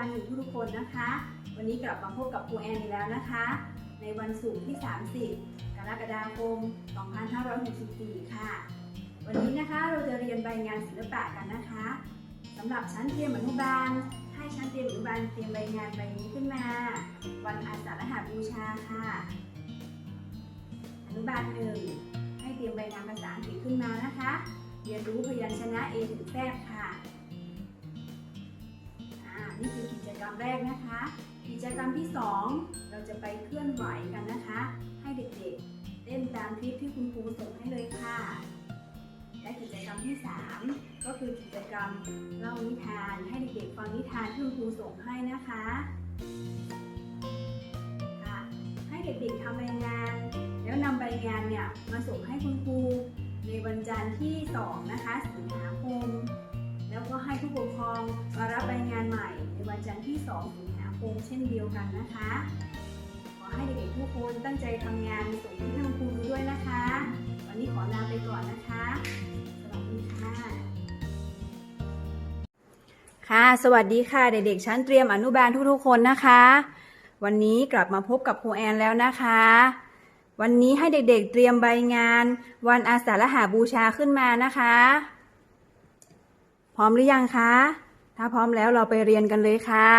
ชั้นอนุบาลหนึ่ทุกคนนะคะ วันนี้กลับมาพบกับครูแอนอีกแล้วนะคะ ในวันศุกร์ที่ 30 กรกฎาคม 2564 ค่ะ วันนี้นะคะเราจะเรียนใบงานศิลปะกันนะคะสำหรับชั้นเตรียมอนุบาลให้ชั้นเตรียมอนุบาลเตรียมใบงานใบนี้ขึ้นมา วันอาสาฬหบูชาค่ะ อนุบาลหนึ่งให้เตรียมใบงานภาษาอังกฤษขึ้นมานะคะ เรียนรู้พยัญชนะ A ถึง Z ค่ะ นี่คือกิจกรรมแรกนะคะ กิจกรรมที่ 2 เราจะไปเคลื่อนไหวกันนะคะ ให้เด็กๆเต้นตามคลิปที่คุณครูส่งให้เลยค่ะ และกิจกรรมที่ 3 ก็คือกิจกรรมเล่านิทานให้เด็กๆฟังนิทานที่คุณครูส่งให้นะคะค่ะให้เด็กๆทำใบงาน แล้วนำใบงานเนี่ยมาส่งให้คุณครูในวันจันทร์ที่ 2 นะคะ สิงหาคม แล้วก็ให้ผู้ปกครองมารับใบงานใหม่ ในวันจันทร์ที่ 2 สิงหาคมเช่นเดียวกันนะคะ ขอให้เด็กๆทุกคนตั้งใจทำงานส่งที่ให้คุณครูด้วยนะคะ วันนี้ขอลาไปก่อนนะคะสวัสดีค่ะค่ะ สวัสดีค่ะ เด็กๆชั้นเตรียมอนุบาลทุกๆคนนะคะ วันนี้กลับมาพบกับครูแอนแล้วนะคะวันนี้ให้เด็กๆเตรียมใบงาน วันอาสาฬหาบูชาขึ้นมานะคะ ร้อมหรือยังคะ ถ้าพร้อมแล้วเราไปเรียนกันเลยค่ะ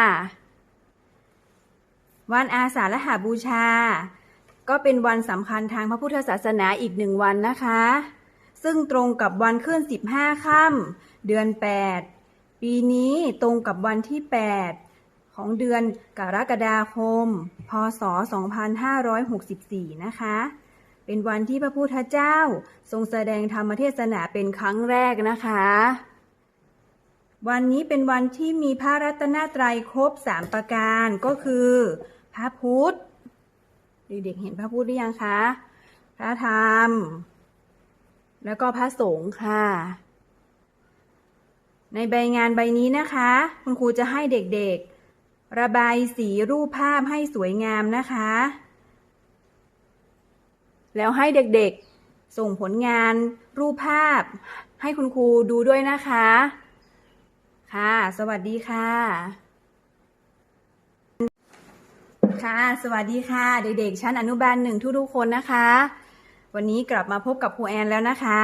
วันอาสาฬหาบูชา ก็เป็นวันสำคัญทางพระพุทธศาสนาอีกหนึ่งวันนะคะ ซึ่งตรงกับวันขึ้น 15 ค่ำเดือน 8 ปีนี้ตรงกับวันที่ 8 ของเดือนกรกฎาคม พศ 2564 นะคะเป็นวันที่พระพุทธเจ้า ทรงแสดงธรรมเทศนาเป็นครั้งแรกนะคะ วันนี้เป็นวันที่มีพระรัตนตรัยครบ3ประการก็คือ พระพุทธเด็กๆเห็นพระพุทธหรือยังคะ พระธรรม แล้วก็พระสงฆ์ค่ะ ในใบงานใบนี้นะคะ คุณครูจะให้เด็กๆ ระบายสีรูปภาพให้สวยงามนะคะ แล้วให้เด็กๆส่งผลงานรูปภาพให้คุณครูดูด้วยนะคะ ค่ะ สวัสดีค่ะ ค่ะ สวัสดีค่ะ เด็กๆ ชั้นอนุบาลหนึ่งทุกๆคนนะคะ วันนี้กลับมาพบกับครูแอนแล้วนะคะ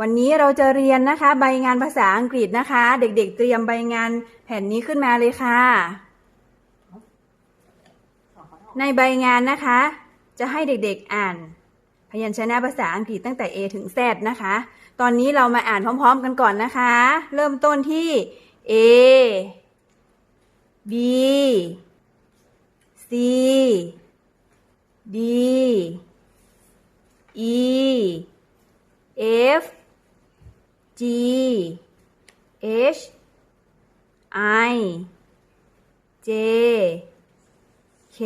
วันนี้เราจะเรียนนะคะ ใบงานภาษาอังกฤษนะคะ เด็กๆ เตรียมใบงานแผ่นนี้ขึ้นมาเลยค่ะ ในใบงานนะคะ จะให้เด็กๆอ่าน พยัญชนะภาษาอังกฤษตั้งแต่ A ถึง Z นะคะ ตอนนี้เรามาอ่านพร้อม ๆ กันก่อนนะคะ เริ่มต้นที่ A B C D E F G H I J K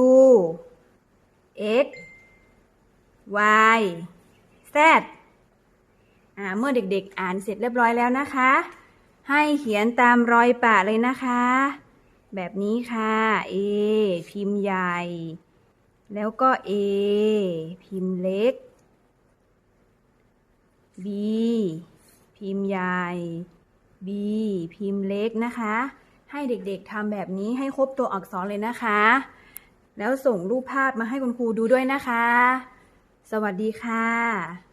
W X Y Z อ่าเมื่อเด็กๆอ่านเสร็จเรียบร้อยแล้วนะคะ ให้เขียนตามรอยปะเลยนะคะ แบบนี้ค่ะ A พิมพ์ใหญ่ แล้วก็ A พิมพ์เล็ก B พิมพ์ใหญ่ B พิมพ์เล็กนะคะ ให้เด็กๆทำแบบนี้ให้ครบตัวอักษรเลยนะคะ แล้วส่งรูปภาพมาให้คุณครูดูด้วยนะคะ สวัสดีค่ะ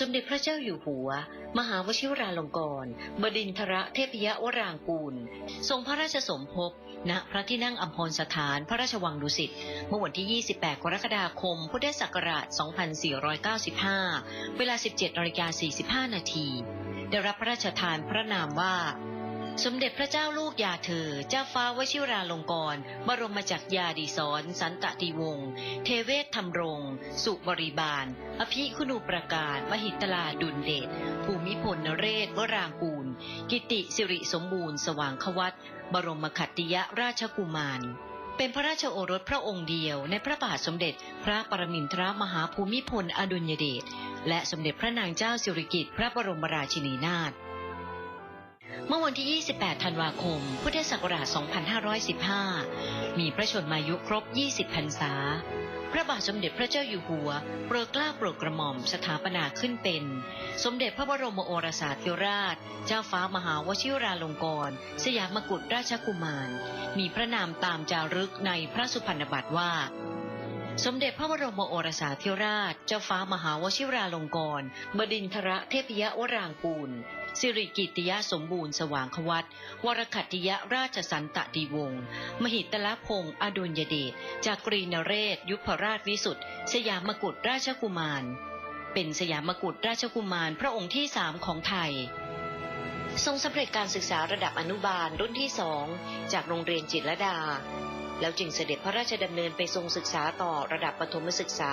สมเด็จพระเจ้าอยู่หัว มหาวชิวราลงกรณ์บดินทรเทพยวรางกูล ทรงพระราชสมภพณพระที่นั่งอัมพรสถานพระราชวังดุสิตเมื่อวันที่ 28 กรกฎาคม พุทธศักราช 2495 เวลา 17นาฬิกา45 นาทีได้รับพระราชทานพระนามว่า สมเด็จพระเจ้าลูกยาเธอ เจ้าฟ้าวชิราลงกรณ์บรมจักรยาดีสอน สันตติวงศ์ เทเวศธรรมรง สุบริบาล อภิคุณูประการมหิตลาดุลเดช ภูมิพลนเรศวรางกูล กิติสิริสมบูรณ์ สว่างควัตบรมขัตติยราชกุมารเป็นพระราชโอรสพระองค์เดียวในพระบาทสมเด็จพระปรมินทรมหาภูมิพลอดุลยเดชและสมเด็จพระนางเจ้าสิริกิติ์พระบรมราชินีนาถ เมื่อวันที่ 28 ธันวาคม พุทธศักราช 2515 มีพระชนมายุครบ 20 พรรษา พระบาทสมเด็จพระเจ้าอยู่หัว โปรดเกล้าโปรดกระหม่อมสถาปนาขึ้นเป็น สมเด็จพระบรมโอรสาธิราช เจ้าฟ้ามหาวชิราลงกรณ์สยามกุฎราชกุมาร มีพระนามตามจารึกในพระสุพรรณบัตรว่า สมเด็จพระบรมโอรสาธิราช เจ้าฟ้ามหาวชิราลงกรณ์บดินทรเทพยวรางกูล สิริกิติยสมบูรณ์สว่างควัตวรคัตติยราชสันตติวงศ์มหิตลพงศ์อดุลยเดชจากกรีนเรศ ยุพราชวิสุทธิ์สยามกุฎราชกุมาร เป็นสยามกุฎราชกุมารพระองค์ที่สามของไทย ทรงสำเร็จการศึกษาระดับอนุบาลรุ่นที่สองจากโรงเรียนจิตรดา แล้วจึงเสด็จพระราชดำเนินไปทรงศึกษาต่อระดับประถมศึกษา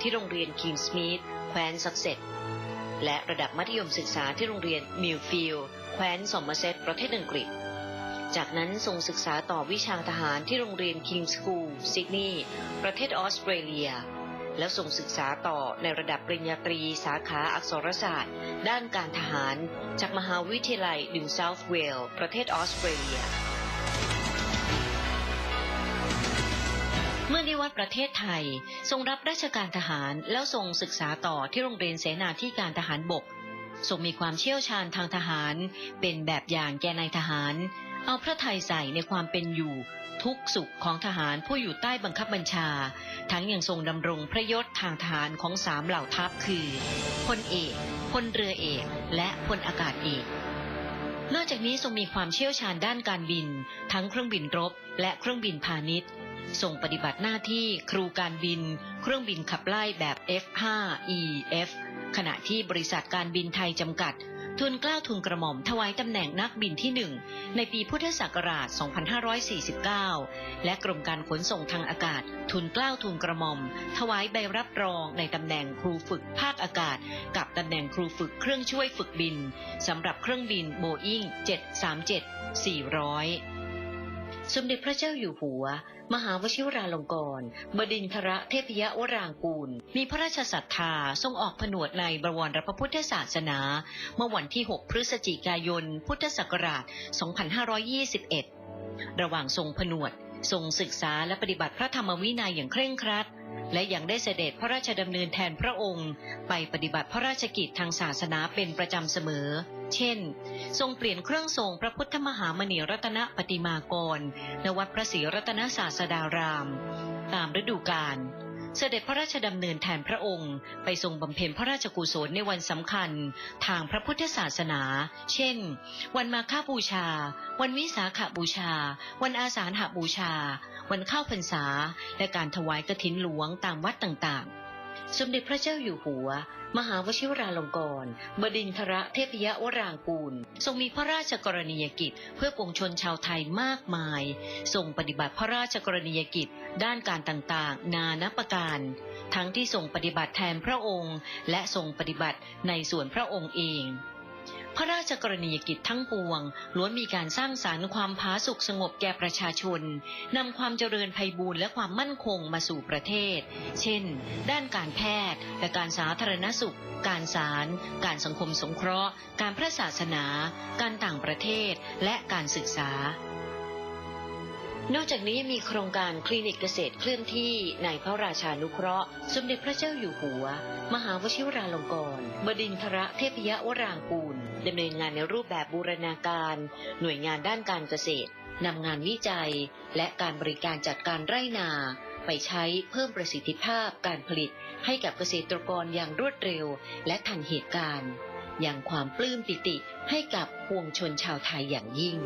ที่โรงเรียนคิงส์มีดแคว้นซักเซต และระดับมัธยมศึกษาที่โรงเรียนมิลฟิลด์แคว้นซอมเมอร์เซตประเทศอังกฤษ จากนั้นทรงศึกษาต่อวิชาทหารที่โรงเรียนคิงส์สคูลซิดนีย์ประเทศออสเตรเลีย แล้วส่งศึกษาต่อในระดับปริญญาตรีสาขาอักษรศาสตร์ ด้านการทหาร จากมหาวิทยาลัยนิวเซาท์เวลส์ประเทศออสเตรเลีย ประเทศไทย ทรงรับราชการทหารแล้วทรงศึกษาต่อที่โรงเรียนเสนาธิการทหารบก ทรงมีความเชี่ยวชาญทางทหาร เป็นแบบอย่างแก่นายทหาร เอาพระไทยใส่ในความเป็นอยู่ ทุกสุขของทหารผู้อยู่ใต้บังคับบัญชา ทั้งยังทรงดำรงพระยศทางทหารของสามเหล่าทัพคือพลเอกพลเรือเอกและพลอากาศเอกนอกจากนี้ทรงมีความเชี่ยวชาญด้านการบิน ทั้งเครื่องบินรบและเครื่องบินพาณิชย์ ทรงปฏิบัติหน้าที่ครูการบิน เครื่องบินขับไล่แบบ F5EF ขณะที่บริษัทการบินไทยจำกัด ทุนกล้าทุนกระหม่อมถวายตำแหน่งนักบินที่หนึ่งในปีพุทธศักราช 2549 และกรมการขนส่งทางอากาศ ทุนกล้าทุนกระหม่อม ถวายใบรับรองในตำแหน่งครูฝึกภาคอากาศ กับตำแหน่งครูฝึกเครื่องช่วยฝึกบินสำหรับเครื่องบินโบอิง737-400 สมเด็จพระเจ้าอยู่หัว มหาวชิวราลงกรณ์บดินทรเทพยวรางกูล มีพระราชศรัทธาทรงออกผนวดในบวรพระพุทธศาสนา เมื่อวันที่ 6 พฤศจิกายน พุทธศักราช 2521 ระหว่างทรงผนวด ทรงศึกษาและปฏิบัติพระธรรมวินัยอย่างเคร่งครัด และยังได้เสด็จพระราชดำเนินแทนพระองค์ ไปปฏิบัติพระราชกิจทางศาสนาเป็นประจำเสมอ เช่น ทรงเปลี่ยนเครื่องทรงพระพุทธมหามณีรัตนปฏิมากรณวัดพระศรีรัตนศาสดาราม ตามฤดูกาลเสด็จพระราชดำเนินแทนพระองค์ ไปทรงบำเพ็ญพระราชกุศลในวันสำคัญ ทางพระพุทธศาสนา เช่น วันมาฆบูชา วันวิสาขบูชา วันอาสาฬหบูชา วันเข้าพรรษา และการถวายกฐินหลวงตามวัดต่างๆ สมเด็จพระเจ้าอยู่หัว มหาวชิวราลงกรณ์บดินทรเทพยวรางกูล ทรงมีพระราชกรณียกิจ เพื่อปวงชนชาวไทยมากมาย ทรงปฏิบัติพระราชกรณียกิจ ด้านการต่างๆ นานับประการ ทั้งที่ทรงปฏิบัติแทนพระองค์ และทรงปฏิบัติในส่วนพระองค์เอง พระราชกรณียกิจทั้งปวงล้วนมีการสร้างสารรค์ความผาสุกสงบแก่ประชาชนนำความเจริญไพบูรณ์และความมั่นคงมาสู่ประเทศ เช่น ด้านการแพทย์ และการสาธารณสุข การศาลการสังคมสงเคราะห์ การพระศาสนา การต่างประเทศ และการศึกษา นอกจากนี้ยังมีโครงการคลินิกเกษตรเคลื่อนที่ในพระราชานุเคราะห์ สมเด็จพระเจ้าอยู่หัว มหาวชิวราลงกรณ์บดินทรเทพยวรางกูลดำเนินงานในรูปแบบบูรณาการ หน่วยงานด้านการเกษตรนำงานวิจัย และการบริการจัดการไร่นา ไปใช้เพิ่มประสิทธิภาพการผลิต ให้กับเกษตรกรอย่างรวดเร็ว และทันเหตุการณ์ อย่างความปลื้มปิติให้กับปวงชนชาวไทยอย่างยิ่ง